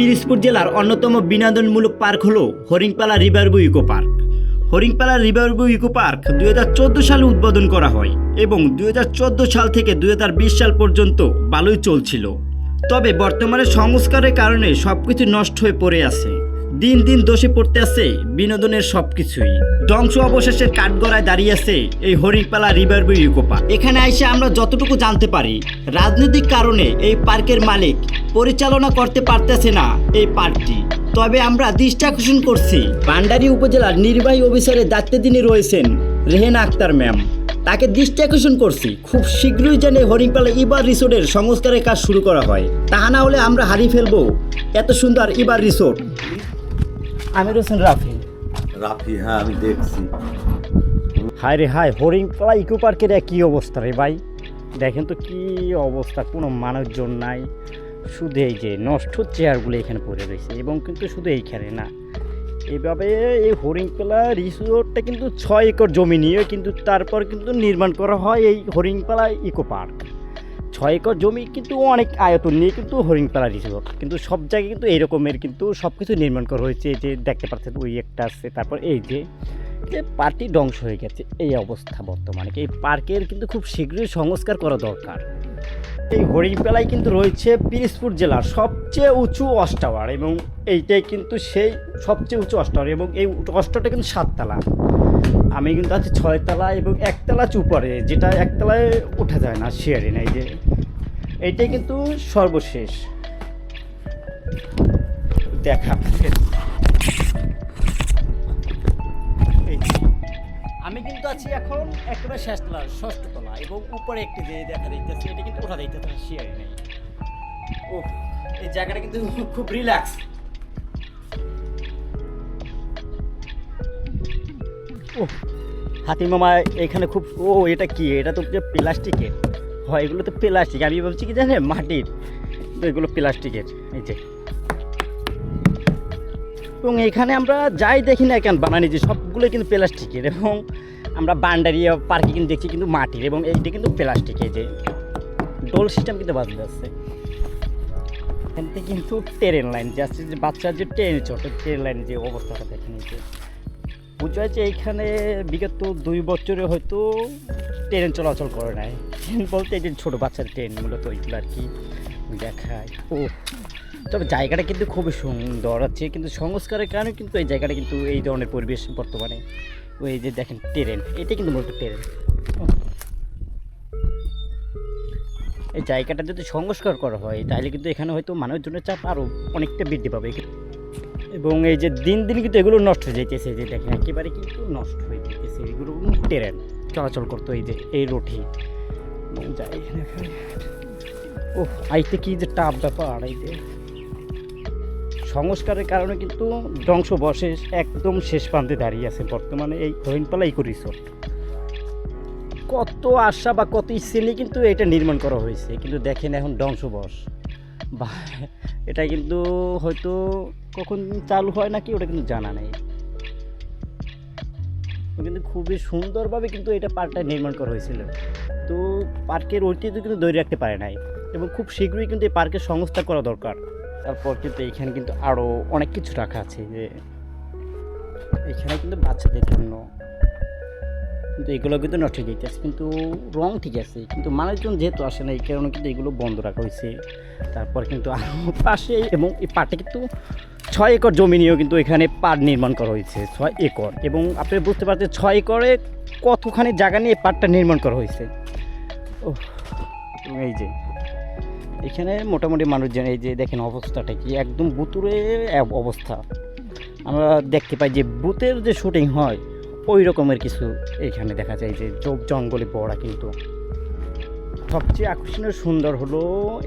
পিরিজপুর জেলার অন্যতম বিনোদনমূলক পার্ক হল Haringpala riverview eco park. Haringpala riverview eco park দু হাজার চোদ্দ সালে উদ্বোধন করা হয় এবং দু হাজার চোদ্দ সাল থেকে দু হাজার বিশ সাল পর্যন্ত ভালোই চলছিল। তবে বর্তমানে সংস্কারের কারণে সবকিছু নষ্ট হয়ে পড়ে আছে। দিন দিন দোষে পড়তে আছে বিনোদনের সবকিছুই। ধ্বংস অবশেষের কাঠগড়ায় দাঁড়িয়ে আছে এই হরিণপালা রিভারভিউ ইকো পার্ক এখানে এসে আমরা যতটুকু জানতে পারি, রাজনৈতিক কারণে এই পার্কের মালিক পরিচালনা করতে পারতেছে না এই পার্কটি। তবে আমরা দৃষ্টি আকর্ষণ করছি, ভান্ডারী উপজেলার নির্বাহী অফিসারের দায়িত্বে তিনি রয়েছেন রেহেনা আক্তার ম্যাম। তাকে দৃষ্টি আকর্ষণ করছি, খুব শীঘ্রই যেন হরিণপালা ইবার রিসোর্টের সংস্কারের কাজ শুরু করা হয়। তাহা না হলে আমরা হারিয়ে ফেলব। এত সুন্দর ইবার রিসোর্ট। আমির হোসেন রাফি। রাফি হ্যাঁ আমি দেখছি। হায় রে হায় হরিণপালা ইকো পার্কের কি অবস্থা রে ভাই। দেখেন তো কি অবস্থা কোনো মানুষজন নাই। শুধু এই যে নষ্ট চেয়ারগুলো এখানে পড়ে রয়েছে এবং কিন্তু শুধু এইখানে না। এভাবে এই হরিণপালা রিসোর্টটা কিন্তু ছয় একর জমি নিয়ে কিন্তু তারপর কিন্তু নির্মাণ করা হয় এই হরিণপালা ইকো পার্ক। ছয় একর জমি কিন্তু অনেক আয়তন নিয়ে কিন্তু হরিণপালা রিসোর্ট। কিন্তু সব জায়গায় কিন্তু এরকমের কিন্তু সব কিছু নির্মাণ করা হয়েছে যে দেখতে পাচ্ছেন ওই একটা আছে, তারপর এই যে যে পার্কটি ধ্বংস হয়ে গেছে, এই অবস্থা বর্তমানে। এই পার্কের কিন্তু খুব শীঘ্রই সংস্কার করা দরকার। এই হরিণপালায় কিন্তু রয়েছে পিরিজপুর জেলার সবচেয়ে উঁচু ওয়াচ টাওয়ার এবং এইটাই কিন্তু সেই সবচেয়ে উঁচু ওয়াচ টাওয়ার এবং এই অষ্টটা কিন্তু সাততলা। আমি কিন্তু আছি ছয়তলা এবং একতলা উপরে, যেটা একতলায় ওঠা যায় না, শেয়ারে নাই যে। এইটাই কিন্তু সর্বশেষ। দেখা। আমি কিন্তু আছি এখন একেবারে শেষ তলা ষষ্ঠ তলা এবং উপরে একটি যে দেখা দিতেছে এটা কিন্তু ওঠা দিতে শেয়ারে নেই। ও এই জায়গাটা কিন্তু খুব রিল্যাক্স ও হাতি মামা এখানে খুব, ও, এটা কি? এটা তো প্লাস্টিকের। হয়, এগুলো তো প্লাস্টিক আমি ভাবছি কি জানে মাটির। তো এগুলো প্লাস্টিকের, এই যে। এবং এখানে আমরা যাই দেখি না কেন, বানানি যে সবগুলো কিন্তু প্লাস্টিকের এবং আমরা বান্ডারিয়া পার্কে কিন্তু দেখছি কিন্তু মাটির এবং এইটা কিন্তু প্লাস্টিকের যে। ডোল সিস্টেম কিন্তু বাজতে আসছে এখান থেকে কিন্তু ট্রেন লাইন যাচ্ছে, যে বাচ্চার যে ট্রেন, ছোট ট্রেন লাইন যে অবস্থাটা দেখেন যে। বোঝা যাচ্ছে এইখানে বিগত দুই বছরে হয়তো ট্রেন চলাচল করে নাই। ট্রেন বলতে এই যে ছোটো বাচ্চার ট্রেন মূলত ওইগুলো আর কি দেখায়। ও, তবে জায়গাটা কিন্তু খুবই সুন্দর আছে, কিন্তু সংস্কারের কারণে কিন্তু এই জায়গাটা কিন্তু এই ধরনের পরিবেশ বর্তমানে ওই যে দেখেন ট্রেন, এটা কিন্তু মূলত ট্রেন। এই জায়গাটা যদি সংস্কার করা হয়, তাহলে কিন্তু এখানে হয়তো মানুষজনের চাপ আরও অনেকটা বৃদ্ধি পাবে। এবং এই যে দিন দিন কিন্তু এগুলো নষ্ট হয়ে যেতেছে যে দেখেন একেবারে কিন্তু নষ্ট হয়ে যাইতেছে, এগুলো ট্রেন। চলাচল করতো এই যে, এই রোডে যাই ও আইতে কি যে টাপ ব্যাপার আইতে সংস্কারের কারণে কিন্তু ধ্বংস বসে একদম শেষ প্রান্তে দাঁড়িয়ে আছে বর্তমানে এই হরিণপালা ইকো রিসোর্ট কত আশা বা কত নিয়ে কিন্তু এটা নির্মাণ করা হয়েছে, কিন্তু দেখেন এখন ধ্বংস বস বা এটা কিন্তু হয়তো কখন চালু হয় নাকি ওটা কিন্তু জানা নেই। কিন্তু খুবই সুন্দরভাবে কিন্তু এটা পার্কটা নির্মাণ করা হয়েছিল। তো পার্কের ঐতিহ্য কিন্তু ধরে রাখতে পারে নাই এবং খুব শীঘ্রই কিন্তু এই পার্কের সংস্কার করা দরকার। তারপর কিন্তু এখানে কিন্তু আরও অনেক কিছু রাখা আছে যে এখানে কিন্তু বাচ্চাদের জন্য কিন্তু এগুলো কিন্তু নষ্ট হয়ে যেতেছে কিন্তু রং ঠিক আছে, কিন্তু মানুষজন যেহেতু আসে না, এই কারণে কিন্তু এগুলো বন্ধ রাখা হয়েছে। তারপর কিন্তু আরও পাশে এবং এই পাটে কিন্তু ছয় একর জমি নিয়েও কিন্তু এখানে পাট নির্মাণ করা হয়েছে, ছয় একর। এবং আপনি বুঝতে পারছেন ছয় একরে কতখানি জায়গা নিয়ে পাটটা নির্মাণ করা হয়েছে। ও এই যে, এখানে মোটামুটি মানুষজন এই যে দেখেন অবস্থাটা কি, একদম বুতুরে অবস্থা। আমরা দেখতে পাই যে বুতের যে শুটিং হয়, ওই রকমের কিছু এখানে দেখা যায় যে জঙ্গলে পড়া কিন্তু। সবচেয়ে আকর্ষণীয় সুন্দর হলো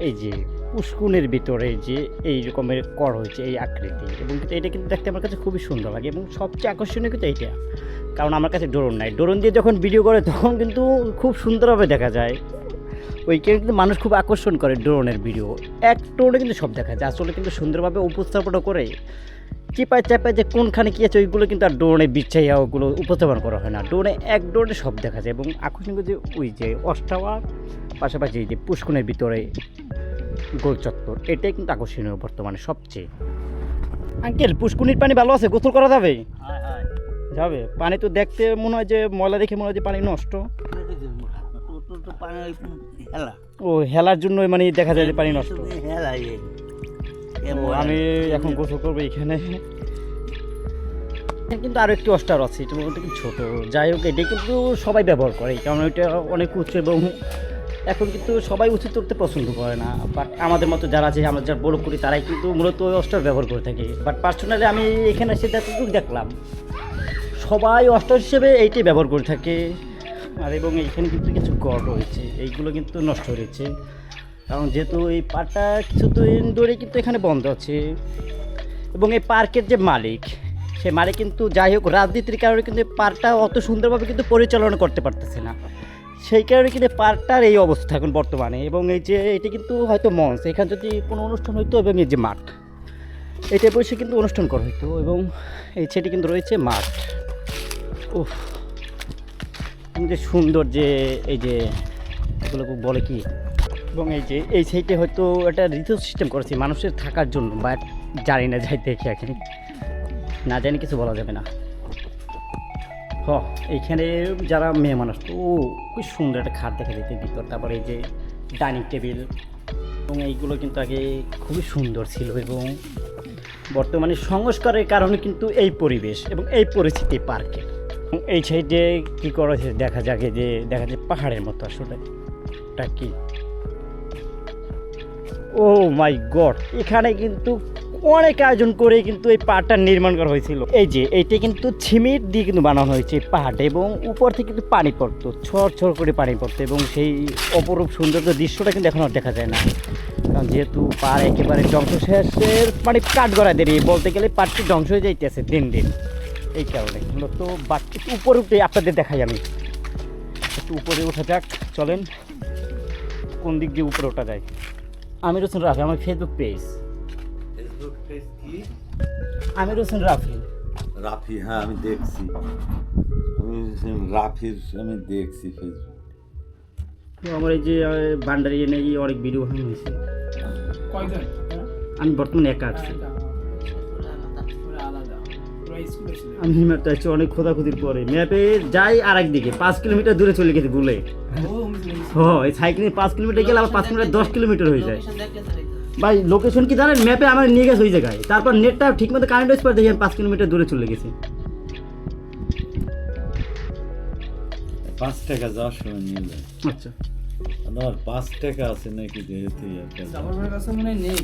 এই যে পুষ্কুনের ভিতরে যে এই রকমের কর হয়েছে, এই আকৃতি। এবং কিন্তু এটা কিন্তু দেখতে আমার কাছে খুবই সুন্দর লাগে এবং সবচেয়ে আকর্ষণীয় কিন্তু এইটা। কারণ আমার কাছে ড্রোন নাই। ড্রোন দিয়ে যখন ভিডিও করে, তখন কিন্তু খুব সুন্দরভাবে দেখা যায়। ওইখানে কিন্তু মানুষ খুব আকর্ষণ করে ড্রোনের ভিডিও এক ড্রোনে কিন্তু সব দেখা যায়। আসলে কিন্তু সুন্দরভাবে উপস্থাপনা করে। চিপায় চাপায় যে কোনখানে কী আছে, ওইগুলো কিন্তু আর ড্রোনে বিচ্ছাইয়া ওগুলো উপস্থাপন করা হয় না। ড্রোনে এক ড্রোনে সব দেখা যায়। এবং আকর্ষণীয় যে ওই যে অষ্টাওয়ার পাশাপাশি যে পুষ্কুনের ভিতরে গোল চত্বর এটাই কিন্তু আকর্ষণীয় বর্তমানে সবচেয়ে। আঙ্কেল পুষ্কুনির পানি ভালো আছে? গোসল করা যাবে? যাবে? পানি তো দেখতে মনে হয় যে ময়লা দেখে মনে হয় যে পানি নষ্ট। ও হেলার জন্য মানে দেখা যায় যে পানি নষ্ট। আমি এখন গোসল করব এখানে। কিন্তু আরও একটি অস্টার আছে এটা বলতে কি ছোট। যাই হোক এটা কিন্তু সবাই ব্যবহার করে কারণ এটা অনেক উচ্চ এবং এখন কিন্তু সবাই উঁচু তুলতে পছন্দ করে না। বাট আমাদের মতো যারা আছে, আমরা যারা বড় করি, তারাই কিন্তু মূলত ওই অস্টার ব্যবহার করে থাকে। বাট পার্সোনালি আমি এখানে এসে যতটুকু দেখলাম, সবাই অস্টার হিসেবে এইটাই ব্যবহার করে থাকে। আর এবং এইখানে কিন্তু কিছু গড় রয়েছে, এইগুলো কিন্তু নষ্ট হয়েছে। কারণ যেহেতু এই পার্কটা কিছুদিন ধরে কিন্তু এখানে বন্ধ আছে। এবং এই পার্কের যে মালিক, সে মালিক কিন্তু যাই হোক, রাজনীতির কারণে কিন্তু পার্কটা অত সুন্দরভাবে কিন্তু পরিচালনা করতে পারতেছে না। সেই কারণে কিন্তু পার্কটার এই অবস্থা এখন বর্তমানে এবং এই যে এটি কিন্তু হয়তো মঞ্চ, এখানে যদি কোনো অনুষ্ঠান হইতো এবং এই যে মাঠ, এটা বসে কিন্তু অনুষ্ঠান করা হইতো এবং এই সেটি কিন্তু রয়েছে মাঠ। উফ যে সুন্দর যে এই যে এগুলো বলে কি? এবং এই যে এই সাইডে হয়তো একটা রিসোর্স সিস্টেম করেছে মানুষের থাকার জন্য বাট জানি না, যাই দেখি এখানে না জানি, কিছু বলা যাবে না। হ এইখানে যারা মেয়ে মানুষ, ও, খুব সুন্দর একটা খাট দেখা যেতে ভিতর। তারপরে এই যে ডাইনিং টেবিল, এবং এইগুলো কিন্তু আগে খুবই সুন্দর ছিল, এবং বর্তমানে সংস্কারের কারণে কিন্তু এই পরিবেশ এবং এই পরিস্থিতি পার্কে। এই সাইডে কী করেছে দেখা যাকে যে দেখা যায় পাহাড়ের মতো আসলে। কি? ও মাই গড, এখানে কিন্তু অনেক আয়োজন করে কিন্তু এই পাহাড়টা নির্মাণ করা হয়েছিল। এই যে, এইটা কিন্তু ছিমির দিয়ে কিন্তু বানানো হয়েছে পাহাড় এবং উপর থেকে কিন্তু পানি পড়তো ছড় ছড় করে পানি পড়তো এবং সেই অপরূপ সৌন্দর্য দৃশ্যটা কিন্তু এখন আর দেখা যায় না। কারণ যেহেতু পাহাড় একেবারে ধ্বংস শেষের মানে কাঠ গড়া দেরি, বলতে গেলে পাহাড়টি ধ্বংস হয়ে যাইতেছে দিন দিন। এই কারণে মূলত একটু উপরে উঠে আপনাদের দেখাই আমি। একটু উপরে ওঠা যাক, চলেন। কোন দিক দিয়ে উপরে ওঠা যায়? আমির হোসেন রাফি আমার ফেসবুক পেজ পেজ কি আমির হোসেন রাফি। রাফি হ্যাঁ আমি দেখছি। আমি রাফির আমি দেখছি ফেসবুক তো আমার এই যে বান্ডারি এনে গিয়ে অনেক ভিডিও বানানো হয়েছে আমি বর্তমানে একা আছি। আমি ম্যাপটা হচ্ছে অনেক খোদাখুদির পরে। ম্যাপে যাই আর একদিকে পাঁচ কিলোমিটার দূরে চলে গেছে বলে হ এই সাইকেলে পাঁচ কিলোমিটার গেলে আবার পাঁচ কিলোমিটার দশ কিলোমিটার হয়ে যায়। ভাই লোকেশন কি জানেন? ম্যাপে আমার নিয়ে গেছে ওই জায়গায়। তারপর নেটটা ঠিক মতো কারেন্ট হয়েছে পর দেখি আমি পাঁচ কিলোমিটার দূরে চলে গেছি। পাঁচ টাকা যাওয়ার সময় নিয়ে যায়। আচ্ছা। আমার পাঁচ টাকা আছে নাকি যেহেতু আমার কাছে মনে হয় নেই।